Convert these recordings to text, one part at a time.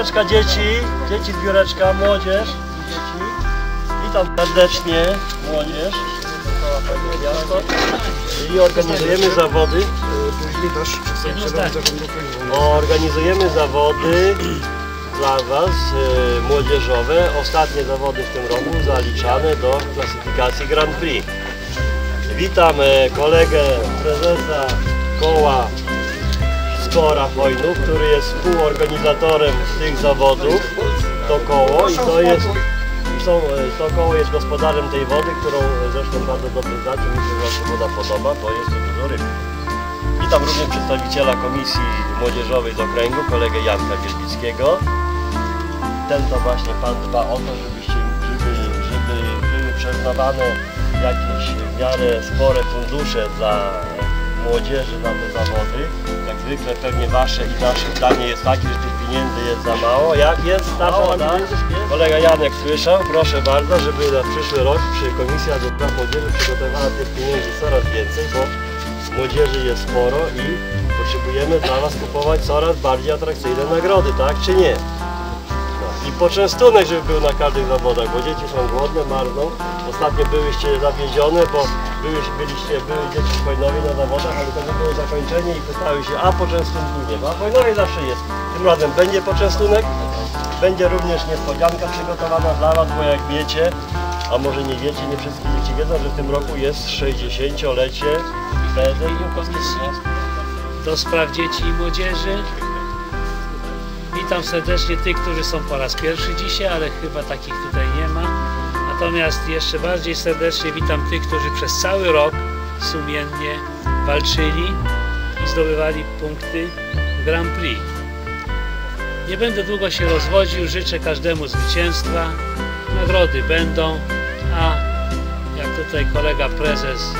Zbióreczka dzieci, dzieci zbióreczka, młodzież i dzieci. Witam serdecznie młodzież. Miasto. I organizujemy zawody. Później Końcu. Organizujemy zawody dla Was e, młodzieżowe. Ostatnie zawody w tym roku zaliczane do klasyfikacji Grand Prix. Witam e, kolegę prezesa koła Skora Hojnów, który jest współorganizatorem tych zawodów. To koło i to jest są, to koło jest gospodarzem tej wody, którą zresztą bardzo dobrze znacie. Mi się właśnie woda podoba, bo jest tu dużo ryb. Witam również przedstawiciela Komisji Młodzieżowej z okręgu, kolegę Janka Wielbickiego. Ten to właśnie Pan dba o to, żebyście, żeby, żeby były przyznawane jakieś w miarę spore fundusze dla młodzieży na te zawody. Jak zwykle pewnie Wasze i nasze zdanie jest takie, że tych pieniędzy jest za mało. Jak jest ta woda? Kolega Janek słyszał, proszę bardzo, żeby na przyszły rok przy Komisja do Spraw Młodzieży przygotowała tych pieniędzy coraz więcej, bo młodzieży jest sporo i potrzebujemy dla Was kupować coraz bardziej atrakcyjne nagrody, tak czy nie? No. I poczęstunek, żeby był na każdych zawodach, bo dzieci są głodne, marną. Ostatnio byłyście zawiezione, bo byłyście, byliście, były dzieci w Hojnowie na zawodach, ale to było zakończenie i pytały się, a poczęstunku nie ma. W Hojnowie zawsze jest. Tym razem będzie poczęstunek, będzie również niespodzianka przygotowana dla Was, bo jak wiecie, a może nie wiecie, nie wszystkie dzieci wiedzą, że w tym roku jest 60-lecie PZU do spraw dzieci i młodzieży. Witam serdecznie tych, którzy są po raz pierwszy dzisiaj, ale chyba takich tutaj nie ma. Natomiast jeszcze bardziej serdecznie witam tych, którzy przez cały rok sumiennie walczyli i zdobywali punkty Grand Prix. Nie będę długo się rozwodził, życzę każdemu zwycięstwa. Nagrody będą, a jak tutaj kolega prezes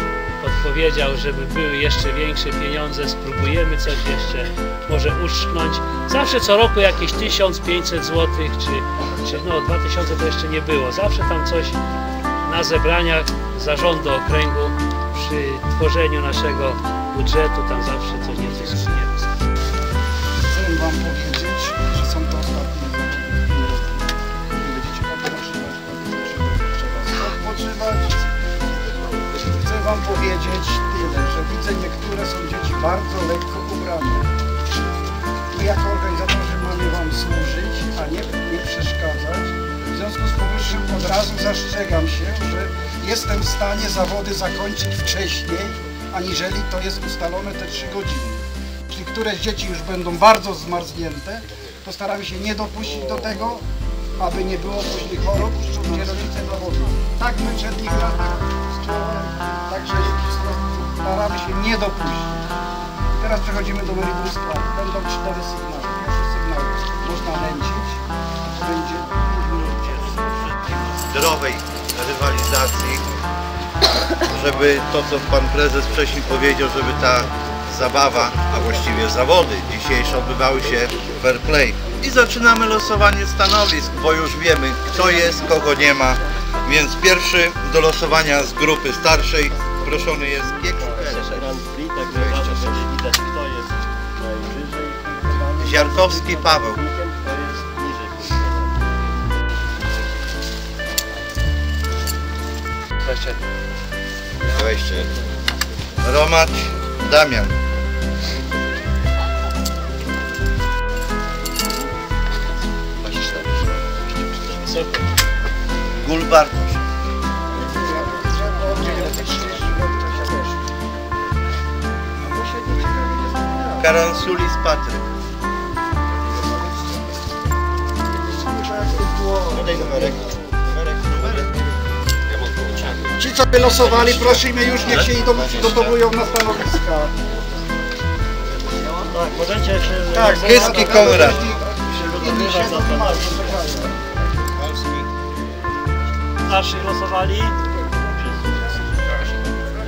podpowiedział, żeby były jeszcze większe pieniądze, spróbujemy coś jeszcze może uszczknąć. Zawsze co roku jakieś 1500 zł, czy, czy no 2000 to jeszcze nie było. Zawsze tam coś na zebraniach zarządu okręgu przy tworzeniu naszego budżetu, tam zawsze coś nieco suniemy. Chcę Wam powiedzieć, Wam powiedzieć tyle, że widzę niektóre są dzieci bardzo lekko ubrane. My jako organizatorzy mamy Wam służyć, a nie, nie przeszkadzać. W związku z powyższym od razu zastrzegam się, że jestem w stanie zawody zakończyć wcześniej, aniżeli to jest ustalone te 3 godziny. Jeśli któreś dzieci już będą bardzo zmarznięte, to staramy się nie dopuścić do tego, aby nie było później chorób, gdzie rodzice dowodzą. Tak my przed nich latach także staramy się nie dopuścić. Teraz przechodzimy do meritum sprawy. Będą cztery sygnały. Pierwszy sygnał można nęcić, będzie zdrowej rywalizacji, żeby to, co Pan Prezes wcześniej powiedział, żeby ta zabawa, a właściwie zawody dzisiejsze odbywały się fair play. I zaczynamy losowanie stanowisk, bo już wiemy, kto jest, kogo nie ma. Więc pierwszy do losowania z grupy starszej proszony jest najwyżej. Ziarkowski Paweł. Kto jest. Romacz Damian. Gul Bartosz. od 930 to się też. Bo się nie ciekawie nie zmieniało. Karansulis Patryk. Podaj numerek. Numerek, numerek. Ci, co wylosowali, prosimy już, niech się idą, przygotowują na stanowiska. Tak, możecie się... Tak, Kyski Konrad. Inni się. Starszych losowali?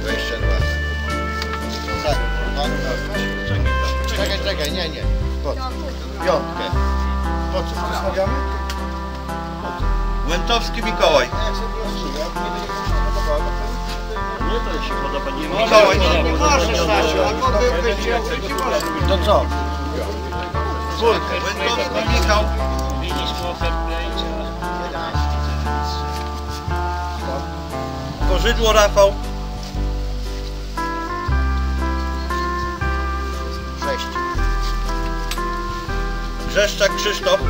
22. Tak. Czekaj, czekaj, nie, nie. Po co? Piątkę. Po co? Zostawiamy? Łętowski Mikołaj. Nie to Nie, to się podoba, nie ma. Mikołaj, Nie, możesz, Stasiu, nie. to co? czwórkę. Łętowski Michał. Mówiliśmy o Korzydło Rafał. Sześć. Grzeszczak Krzysztof.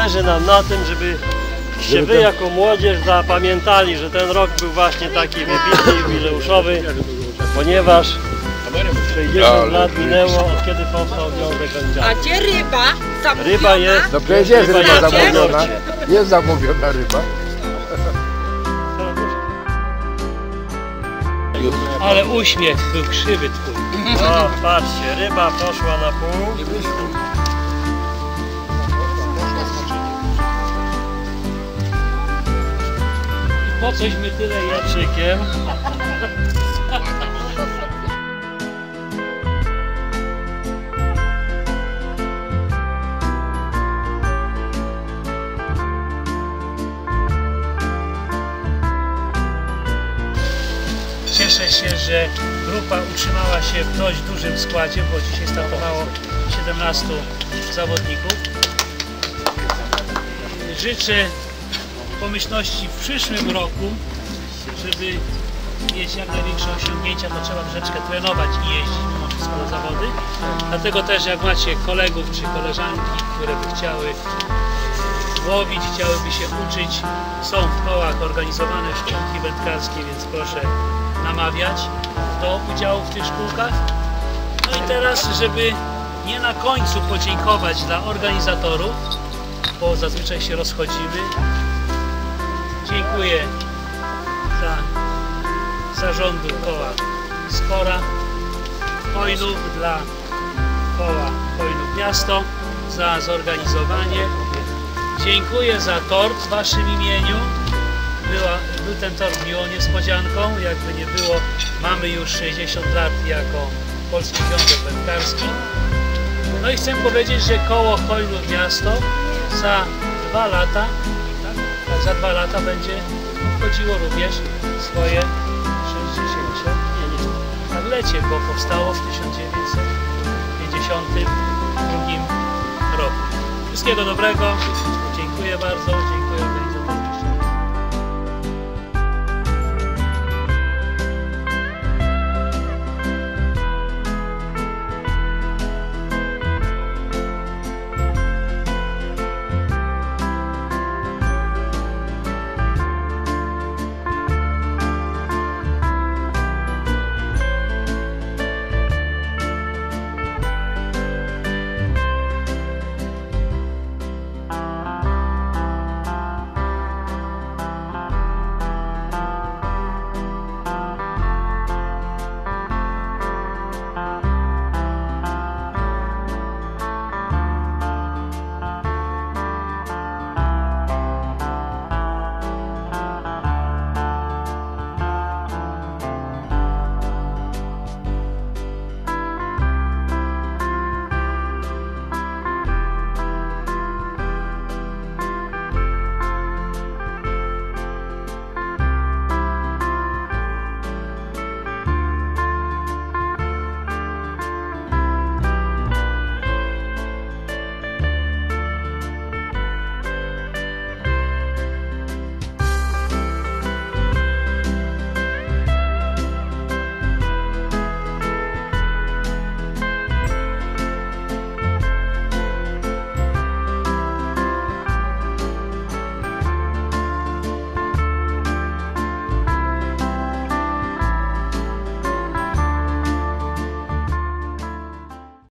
Zależy nam na tym, żeby się wy jako młodzież zapamiętali, że ten rok był właśnie taki wybitny, jubileuszowy, ponieważ 60 lat minęło od kiedy powstał Związek A Wędziarzy. gdzie ryba? Zamówiona? Ryba jest, No przecież jest Ryba ryba zamówiona. Jest zamówiona ryba. Ale uśmiech był krzywy twój. O, patrzcie, ryba poszła na pół. Po coś my tyle. Jaczykiem. Cieszę się, że grupa utrzymała się w dość dużym składzie, bo dzisiaj startowało 17 zawodników. Życzę pomyślności w przyszłym roku, żeby mieć jak największe osiągnięcia, to trzeba troszeczkę trenować i jeździć mimo wszystko zawody. Dlatego też jak macie kolegów czy koleżanki, które by chciały łowić, chciałyby się uczyć, są w kołach organizowane szkółki wędkarskie, więc proszę namawiać do udziału w tych szkółkach. No i teraz, żeby nie na końcu podziękować dla organizatorów, bo zazwyczaj się rozchodzimy. Dziękuję dla zarządu koła Skora, Hojnów dla koła Hojnów Miasto za zorganizowanie. Dziękuję za tort w Waszym imieniu. Była, był ten tort miłą niespodzianką, jakby nie było, mamy już 60 lat jako Polski Związek Wędkarski. No i chcę powiedzieć, że koło Hojnów Miasto za dwa lata, za dwa lata będzie obchodziło również swoje 60 nie, nie, tak lecie, bo powstało w 1952 roku. Wszystkiego dobrego, dziękuję bardzo.